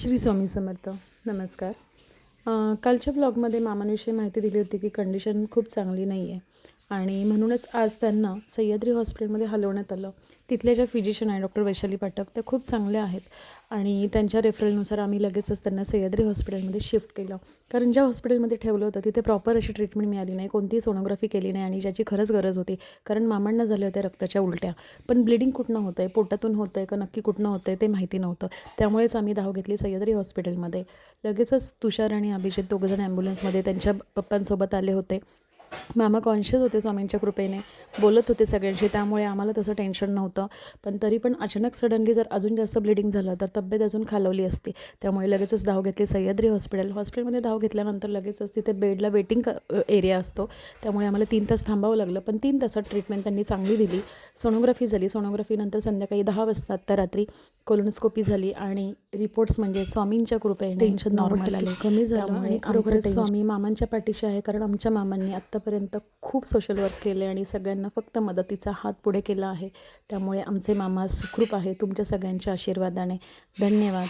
श्री स्वामी समर्थ. नमस्कार. कालच्या ब्लॉगमध्ये मामांविषयी माहिती दिली होती की कंडिशन खूप चांगली नाही आहे आणि म्हणूनच आज त्यांना सह्याद्री हॉस्पिटलमध्ये हलवण्यात आलं. तिथल्या ज्या फिजिशियन आहे डॉक्टर वैशाली पाठक त्या खूप चांगल्या आहेत. आणि त्यांच्या रेफरलनुसार आम्ही लगेचच त्यांना सह्याद्री हॉस्पिटलमध्ये शिफ्ट केलं. कारण ज्या हॉस्पिटलमध्ये ठेवलं होतं तिथे प्रॉपर अशी ट्रीटमेंट मिळाली नाही कोणतीही सोनोग्राफी केली नाही आणि ज्याची खरंच गरज होती. कारण मामांना झाल्या होत्या रक्ताच्या उलट्या. पण ब्लिडिंग कुठनं होतं आहे पोटातून होतं आहे का नक्की कुठनं होतं आहे ते माहिती नव्हतं. त्यामुळेच आम्ही धाव घेतली सह्याद्री हॉस्पिटलमध्ये. लगेचच तुषार आणि अभिजित दोघंजण ॲम्ब्युलन्समध्ये त्यांच्या पप्पांसोबत आले होते. मामा कॉन्शियस होते स्वामींच्या कृपेने बोलत होते सगळ्यांशी त्यामुळे आम्हाला तसं टेन्शन नव्हतं. पण तरी पण अचानक सडनली जर अजून जास्त ब्लिडिंग झालं तर तब्येत अजून खालवली असती. त्यामुळे लगेचच धाव घेतली सह्याद्री हॉस्पिटल हॉस्पिटलमध्ये धाव घेतल्यानंतर लगेचच तिथे बेडला वेटिंग एरिया असतो. त्यामुळे आम्हाला तीन तास थांबावं लागलं पण तीन तासात ट्रीटमेंट त्यांनी चांगली दिली. सोनोग्राफी झाली. सोनोग्राफीनंतर संध्याकाळी दहा वाजता आत्ता रात्री कोलोनोस्कोपी झाली आणि रिपोर्ट्स म्हणजे स्वामींच्या कृपेने टेन्शन नॉर्मल आले कमी झालं आणि खरोखरच स्वामी मामांच्या पाठीशी आहे कारण आमच्या मामांनी आत्तापर्यंत खूप सोशल वर्क केले आणि सगळ्यांना फक्त मदतीचा हात पुढे केला आहे. त्यामुळे आमचे मामा सुखरूप आहे तुमच्या सगळ्यांच्या आशीर्वादाने. धन्यवाद.